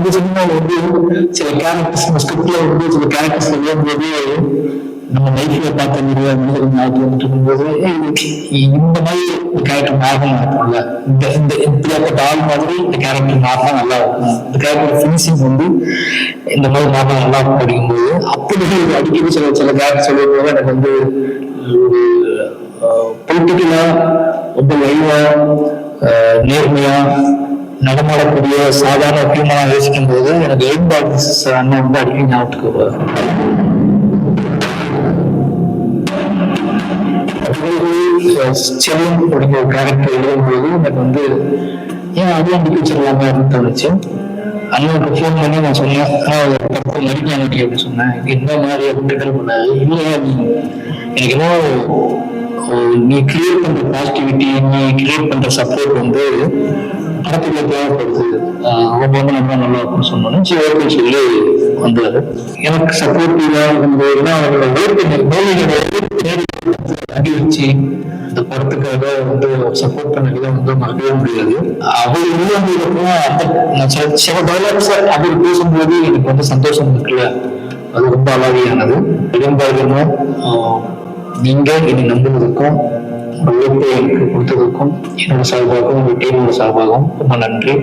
வந்து சின்ன வந்து சில கேரக்டர்ஸ் ஸ்கிரிப்ட்ல வந்து சில கேரக்டர்ஸ் சொல்லும் நம்ம லைஃப்ல பார்த்த நிறைய ஞாபகம் இருக்கும்போது இந்த மாதிரி ஒரு கேரக்டர் மாறணும் இருக்கும்ல இந்த இந்த இப்படியாப்பட்ட ஆள் மாதிரி இந்த கேரக்டர் மாறினா நல்லா இருக்கும் இந்த கேரக்டர் ஃபினிஷிங் வந்து இந்த மாதிரி மாறினா நல்லா இருக்கும் அப்படிங்கும்போது அப்படி அடிக்கடி சில சில கேரக்டர் சொல்லும் போது எனக்கு வந்து ஒரு பொலிட்டிக்கலா ரொம்ப லைவா நேர்மையா நடமாடக்கூடிய சாதாரண ஹியூமனா யோசிக்கும் போது எனக்கு எய்ட் பாக்ஸ் அண்ணன் வந்து அடிக்கடி ஞாபகத்துக்கு வருவார். செல்லம் அப்படிங்கிற ஒரு கேரக்டர் எழுதும்போது எனக்கு வந்து ஏன் அதுவும் அடிக்க வச்சிடலாமா அப்படின்னு தோணுச்சு? அண்ணனுக்கு ஃபோன் பண்ணி நான் சொன்னேன் ஆனால் தப்பு நடிக்க நடிக்க அப்படின்னு சொன்னேன். இது இந்த மாதிரி அப்படின்னு கிண்டல் பண்ணாரு. இல்லையா நீ? எனக்கு என்ன நீ கிரியேட் பண்ற பாசிட்டிவிட்டி நீ கிரியேட் பண்ற சப்போர்ட் வந்து படத்துக்குள்ள தேவைப்படுது. ஆஹ் அவங்க வந்து நம்ம நல்லா இருக்கும்னு சொன்னோன்னு சரி ஓகே சொல்லி வந்தாரு எனக்கு சப்போர்ட்டிவா இருந்ததுன்னா அவரோட உழைப்பு மூலிகளோட அடி வச்சு இந்த படத்துக்காக வந்து சப்போர்ட் பண்ணது வந்து மறக்கவே முடியாது. அவர் இல்லாம அந்த நான் சில டைலாக்ஸ் அவர் பேசும்போது எனக்கு வந்து சந்தோஷம் இருக்குல்ல. அது ரொம்ப அழகியானது. இடம்பாகமும் நீங்க என்னை நம்புவதற்கும் உழைப்பை எனக்கு கொடுத்ததுக்கும் என்னோட சார்பாகவும் உங்கள் டீமோட சார்பாகவும் ரொம்ப நன்றி